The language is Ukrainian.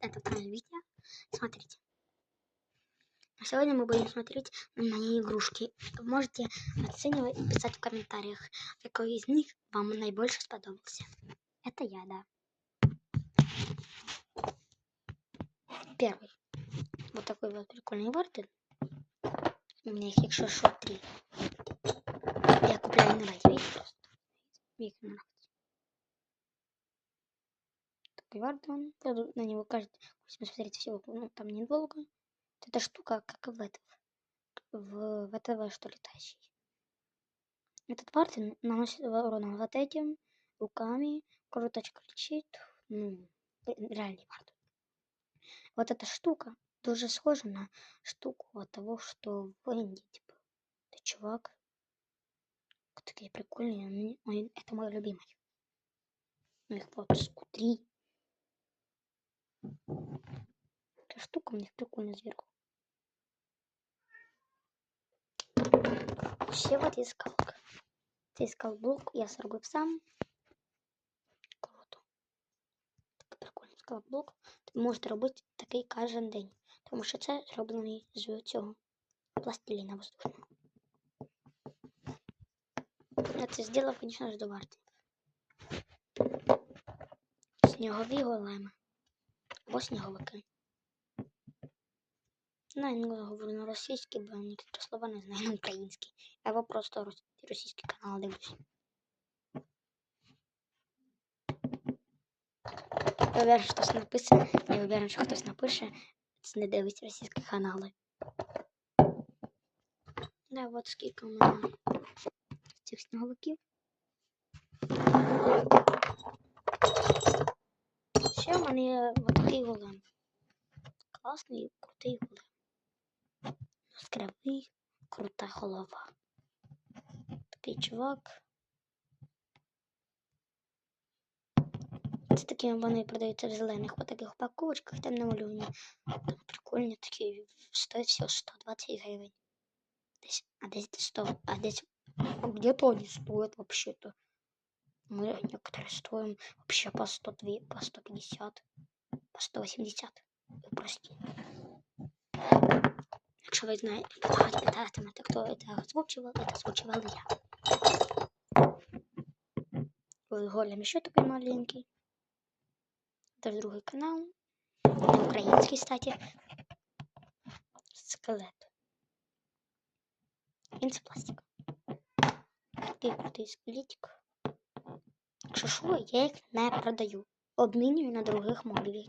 это второе видео. Смотрите. А Сегодня мы будем смотреть мои игрушки. Можете оценивать и писать в комментариях, какой из них вам наибольше сподобался. Это я, да. Первый. Вот такой вот прикольный вартен. У меня их еще что три. Я купляю на видите просто. Мне Правда, На него каждый, если смотреть всего, ну, там недолго. Эта штука, как в этом. В ВТВ, что летающий. Этот вартен наносит урон вот этим руками. Круточка лечит. Ну, реальный вартен. Вот эта штука дуже схожа на штуку от того, что в Индии, типа. Ты чувак. Такие прикольные. Ой, Это мой любимый. Ну их вот три. Эта штука у них прикольно сверху. Ще вот є скалка. Цей скалблок я зробив сам. Круто. Такий прикольний скалблок. Ви можете робити такий кожен день. Тому що це зроблений з цього пластиліна воздушного. Я це зробив, звісно ж, до варти. Снігові големи. Або сніговики. Ну, не говорю на російській, бо некоторі слова не знаю на українській. Або просто рос- російський канал дивлюсь. Я уверен, що хтось напише, я уверен, що хтось напише, це не дивиться російські канали. Да, от скільки у мене цих сніговиків. Ще в мене є такий голем. Класний, крутий голем. Яскравий, крута голова. Такий чувак. Це такі вони продаються в зелених отаких упаковочках, там намальовані. Там прикольні такі, стоять всього 120 гривень. Десь, а десь 100, а десь а где-то они стоят вообще-то. Мы некоторые стоим вообще по 102, по 150, по 180. Ви прості. Якщо ви знаєте, питатимете, хто це озвучував, це озвучував я. Ой, Голем ще такий маленький. Це другий канал. Не український, кстати. Скелет. Він з пластика. Такий. Якщо що, я їх не продаю. Обмінюю на других мобів,